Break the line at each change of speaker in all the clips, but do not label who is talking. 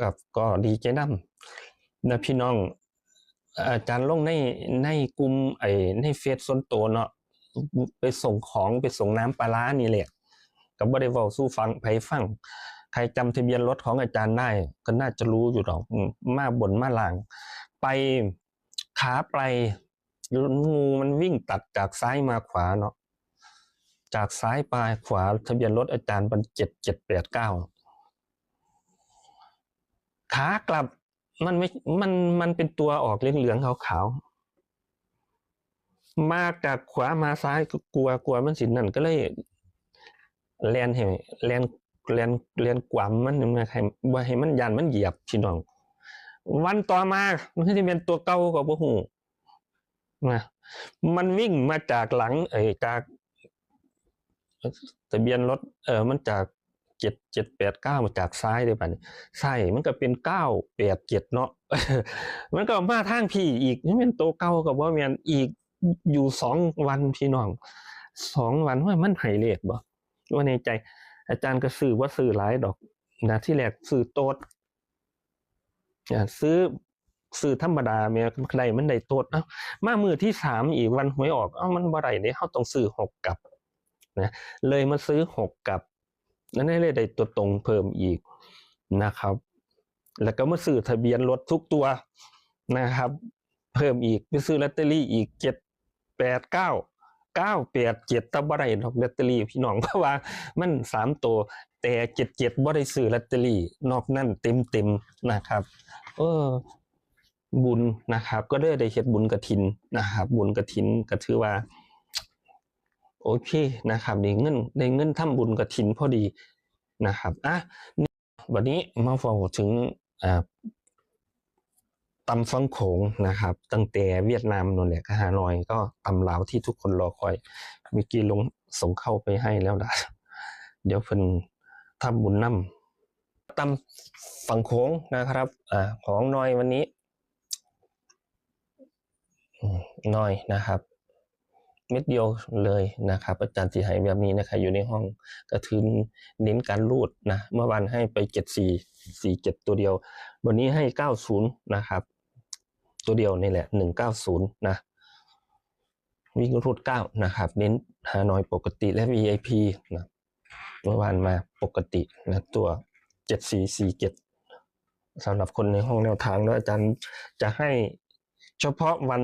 กับก็ดีใจนำนะพี่น้อง อาจารย์ลงในในกลุ่มไอ้ในเฟซส่วนตัวเนาะไปส่งของไปส่งน้ำปลาร้านี่แหละก็บ่ได้เว้าสู้ฟังไผฟังใครจำทะเบียนรถของอาจารย์ได้ก็น่าจะรู้อยู่ดอกมมาบนมาหลัง ไปขาไปงูมันวิ่งตัดจากซ้ายมาขวาเนาะจากซ้ายไปขวาทะเบียนรถอาจารย์เป็นเจ็ดเจ็ดแปดเก้า ขากลับมันไม่ มัน มันเป็นตัวออกเหลืองๆขาวๆ มาจากขวามาซ้ายก็กลัวกลัวมันสินั่นก็เลยแลนให้แลนแลนแลนกวามมันนะให้บ่ให้มันยันมันเหยียบพี่น้อง วันต่อมา มันจะเป็นตัวเก่ากับบ่ฮู้นะมันวิ่งมาจากหลัง เอ้จากทะเบียนรถ เออมันจาก เจ็ดเจ็ดแปดเก้ามาจากซ้ายเลยป่ะนี่ใช่มันก็เป็นเก้าแปดเจ็ดเนาะมันก็มาทางพี่อีกนี่เป็นโตเก่ากับว่าแมนอีกอยู่สองวันพี่น้องสองวันว่ามันไห้เลขบ่ว่าในใจ อาจารย์ก็ซื้อว่าซื้อหลายดอกนะที่แรกซื้อโต๊ดซื้อซื้อธรรมดาแม่ใดมันได้โต๊ดเอ้ามามือที่สามอีกวันหวยออกเอ้ามันบ่ได้เด้เฮาต้องซื้อหกกลับนะเลยมาซื้อหกกลับ นั่นเลยได้ตัวตรงเพิ่มอีกนะครับ แล้วก็มาซื้อทะเบียนรถทุกตัวนะครับ เพิ่มอีกไปซื้อลอตเตอรี่อีกเจ็ดแปดเก้าเก้าแปดเจ็ดตะบ่ได้ดอกลอตเตอรี่พี่น้องเพราะว่ามันสามตัวแต่เจ็ดเจ็ดบ่ได้ซื้อลอตเตอรี่ นอกนั่นเต็มเต็มนะครับ เออบุญนะครับ ก็ได้ได้เฮ็ดบุญกระถินนะครับ บุญกระถินก็ถือว่า โอเคนะครับได้เงินได้เงินทำบุญกระถินพอดีนะครับอะวันนี้มาฟังถึงอ่าตำฟังโขงนะครับ ตั้งแต่เวียดนามนั่นแหละก็ฮานอยก็ตำลาวที่ทุกคนรอคอยมื่อกี้ลงส่งเข้าไปให้แล้วนะเดี๋ยวเพิ่นทำบุญนำตำฝั่งโขงนะครับอ่าของนอยวันนี้นอยนะครับ เม็ดเดียวเลยนะครับอาจารย์สีไหแบบนี้นะครับอยู่ในห้องก็ถือเน้นการรูดนะเมื่อวานให้ไปเจ็ดสี่สี่เจ็ดตัวเดียว วันนี้ให้เก้าศูนย์นะครับ ตัวเดียวนี่แหละหนึ่งเก้าศูนย์นะวิ่งรูดเก้านะครับ เน้นฮานอยปกติและ VIP นะเมื่อวานมาปกตินะตัวเจ็ดสี่สี่เจ็ดสำหรับคนในห้องแนวทางแล้วอาจารย์จะให้เฉพาะวัน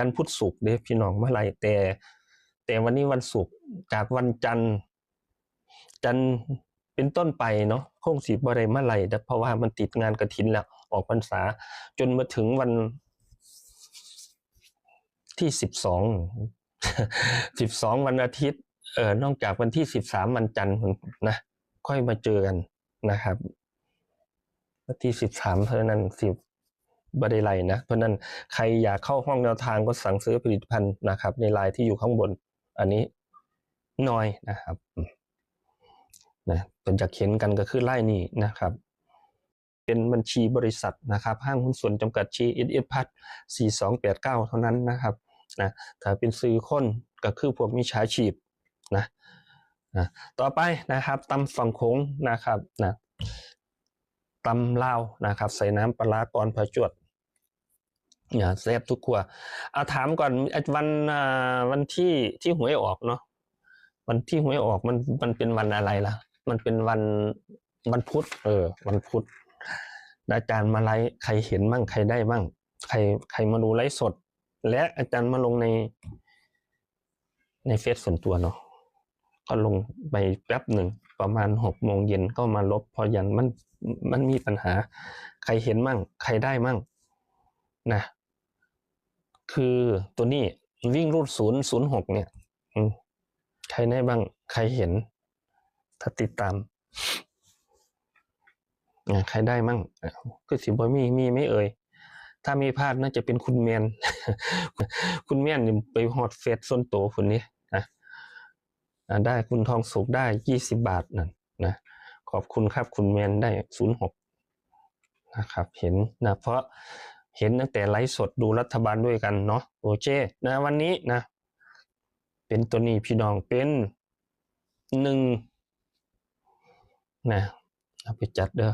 จันทร์พุธศุกร์เด้พี่น้องเมื่อไรแต่ แต่วันนี้วันศุกร์จากวันจันทร์จันทร์เป็นต้นไปเนาะคงสีบริมาไหลแต่เพราะว่ามันติดงานกระถินแล้วออกพรรษา จนมาถึงวันที่สิบสองสิบสองวันอาทิตย์ เออนอกจากวันที่สิบสามวันจันทร์นะค่อยมาเจอกันนะครับวันที่สิบสามเท่านั้นสิบ ได้ไลนะ เพราะนั้นใครอยากเข้าห้องแนวทางก็สั่งซื้อผลิตภัณฑ์นะครับ ในไลน์ที่อยู่ข้างบน อันนี้น้อยนะครับนะเป็นจะเขียนกันก็คือไล่นี่นะครับ เป็นบัญชีบริษัทนะครับ ห้างหุ้นส่วนจำกัดชีเอสเอสพัทสี่สองแปดเก้าเท่านั้นนะครับนะถ้าเป็นซื้อคนก็คือพวกมิจฉาชีพนะนะต่อไปนะครับตำฝั่งโค้งนะครับนะตำลาวนะครับ ใส่น้ำปลาก่อนพระจวด อย่าแซ่บทุกครัวเอาถามก่อนวันวันที่ที่หวยออกเนาะวันที่หวยออกมันมันเป็นวันอะไรล่ะ มันเป็นวันวันพุธเออ วันพุธอาจารย์มาไลฟ์ใครเห็นมั่งใครได้มั่งใครใครมาดูไลฟ์สด และอาจารย์มาลงใน ในเฟซส่วนตัวเนาะก็ลงไปแป๊บหนึ่งประมาณหกโมงเย็นก็มาลบ พอยันมันมันมีปัญหา ใครเห็นมั่ง ใครได้มั่งนะ คือตัวนี้วิ่งรูดศูนย์ศูนย์หกเนี่ยใครได้บ้าง ใครเห็น ถ้าติดตามใครได้มั่งอะคือสิบ่มีมีไหม่เอ่ยถ้ามีพลาดน่าจะเป็นคุณแมนคุณแมนนี่ไปฮอดเฟซส่วนตัวคนนี้นะได้คุณทองสุขได้ยี่สิบบาทนั่นนะขอบคุณครับคุณแมนได้ศูนย์หกนะครับ เห็นนะเพราะ เห็นตั้งแต่ไลฟ์สดดูรัฐบาลด้วยกันเนาะโอเคนะวันนี้นะ เป็นตัวนี้พี่น้องเป็นหนึ่งนะเอาไปจัดเด้อ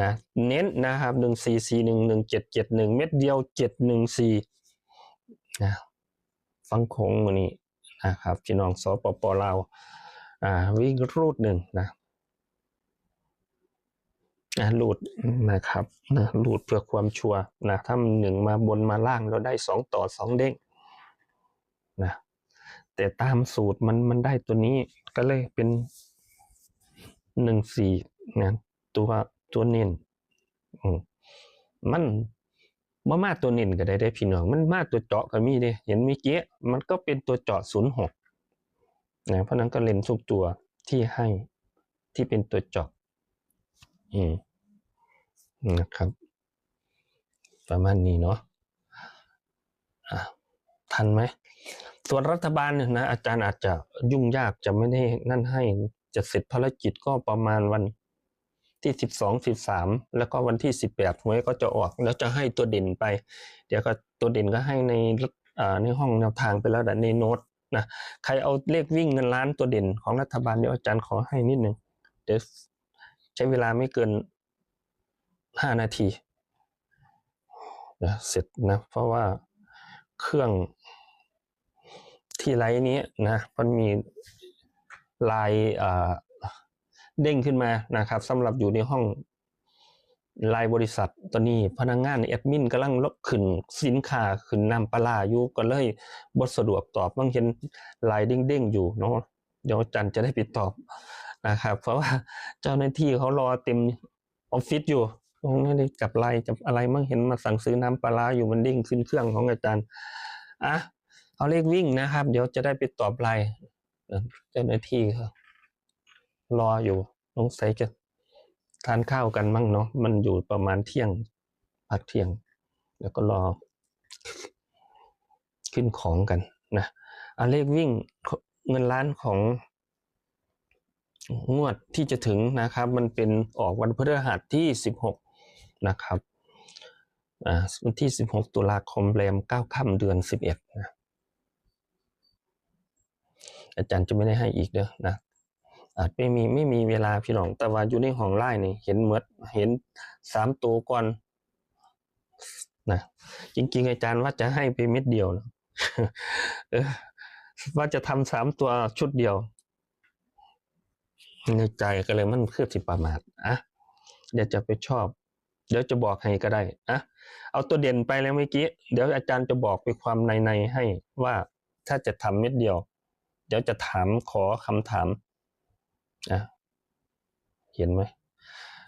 นะเน้นนะครับหนึ่งสี่สี่หนึ่งหนึ่งเจ็ดเจ็ดหนึ่งเม็ดเดียวเจ็ดหนึ่งสี่นะฟังคงมือนี้นะครับพี่น้องสปปลาวอ่าวิ่งรูดหนึ่งนะ นะรูดนะครับนะรูดเพื่อความชัวร์นะถ้ามันหนึ่งมาบนมาล่างเราได้สองต่อสองเด้งนะแต่ตามสูตรมันมันได้ตัวนี้ก็เลยเป็นหนึ่งสี่นะตัวตัวเน้นมันมามาตัวเน้นก็ได้ได้พี่น้องมันมาตัวเจาะก็มีเด้เห็นมีเกี้มันก็เป็นตัวเจาะศูนย์หกนะเพราะนั้นก็เล่นทุกตัวที่ให้ที่เป็นตัวเจาะ อืมนะครับ ประมาณนี้เนาะอะทันไหมส่วนรัฐบาลเนี่ยนะอาจารย์อาจจะยุ่งยากจะไม่ได้นั่นให้จะเสร็จภารกิจก็ประมาณวันที่สิบสองสิบสามแล้วก็วันที่สิบแปดหวยก็จะออก แล้วจะให้ตัวเด่นไป เดี๋ยวก็ตัวเด่นก็ให้ในอ่าในห้องแนวทางไปแล้วแต่ในโน้ตนะใครเอาเลขวิ่งเงินล้านตัวเด่นของรัฐบาลเดี๋ยวอาจารย์ขอให้นิดหนึ่งเดี๋ยว ใช้เวลาไม่เกินห้านาทีนะเสร็จนะเพราะว่าเครื่องที่ไลน์นี้นะมันมีลายเด้งขึ้นมานะครับสำหรับอยู่ในห้องลายบริษัทตอนนี้พนักงงานแอดมินกำลังลดขึ้นสินค้าขึ้นนำปลาร้าอยู่ก็เลยบทสะดวกตอบบางเห็นลายเด้งๆอยู่เนาะเดี๋ยวจันจะได้ไปตอบ นะครับ เพราะว่าเจ้าหน้าที่เขารอเต็มออฟฟิศอยู่ตรงนั้นได้จับไลายจับอะไรมั่งเห็นมาสั่งซื้อน้ำปลาอยู่มันเด้งขึ้นเครื่องของอาจารย์อะเอาเลขวิ่งนะครับ เดี๋ยวจะได้ไปตอบไลน์เจ้าหน้าที่เขารออยู่สงสัยจะทานข้าวกันมั่งเนาะมันอยู่ประมาณเที่ยงพักเที่ยง แล้วก็รอ ขึ้นของกันนะเอาเลขวิ่งเงินล้านของ งวดที่จะถึงนะครับ มันเป็นออกวันพฤหัสที่สิบหกนะครับวันที่สิบหกตุลาคมแรมเก้าค่ำเดือนสิบเอ็ดนะ อาจารย์จะไม่ได้ให้อีกเด้อนะอาจไม่มีไม่มีเวลาพี่น้อง แต่ว่าอยู่ในห้องไล่นี่เห็นเมดเห็นสามตัวก่อนนะจริง ๆ อาจารย์ว่าจะให้ไปเม็ดเดียวนะว่าจะทำสามตัวชุดเดียว ในใจก็เลยมันคือสิประมาทอะเดี๋ยวจะไปชอบ เดี๋ยวจะบอกให้ก็ได้อะเอาตัวเด่นไปแล้วเมื่อกี้เดี๋ยวอาจารย์จะบอกไปความในในให้ว่าถ้าจะทำเม็ดเดียว เดี๋ยวจะถามขอคำถามอะเห็นไหม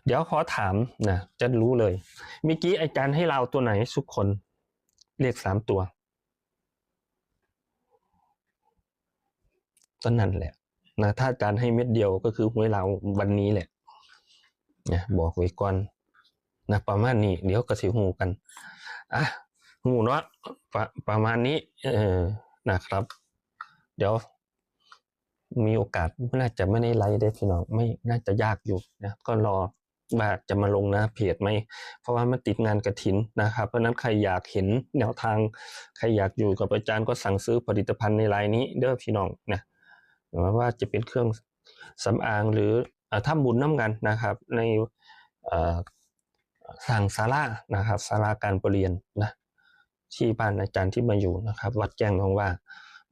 เดี๋ยวขอถามนะจะรู้เลยเมื่อกี้อาจารย์ให้เราตัวไหนทุกคนเรียกสามตัวก็นั่นแหละ นะถ้าอาจารย์ให้เม็ดเดียวก็คือหวยเราวันนี้แหละนะบอกไว้ก่อนนะประมาณนี้ เดี๋ยวก็สิหูกันอะหูเนาะประประมาณนี้ เออนะครับ เดี๋ยว มีโอกาสน่าจะไม่ได้ไลฟ์ได้พี่น้องไม่น่าจะยากอยู่นะก็รอว่าจะมาลงนะเพจไหมเพราะว่ามันติดงานกระถินนะครับ เพราะนั้นใครอยากเห็นแนวทาง ใครอยากอยู่กับอาจารย์ก็สั่งซื้อผลิตภัณฑ์ในไลน์นี้เด้อพี่น้องนะ ว่าจะเป็นเครื่องสำอางหรืออ่าถ้าบุญน้ำกันนะครับ ในสั่งศาลานะครับศาลาการประเรียนนะที่บ้านอาจารย์ที่มาอยู่นะครับ วัดแจ้งน้องว่า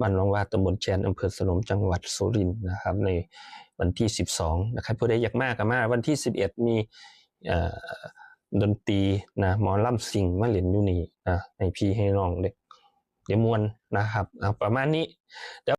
บ้านนองว่าตำบลแชนอำเภอสนมจังหวัดสุรินทร์นะครับ ในวันที่ 12นะครับผู้ใดอยากมากก็มากวันที่ 11 มีเอ่อดนตรีนะหมอลำสิงมาเล่นอยู่นี่นะให้พี่ให้น้องเด็กเดี๋ยวมวนนะครับประมาณนี้เดี๋ยว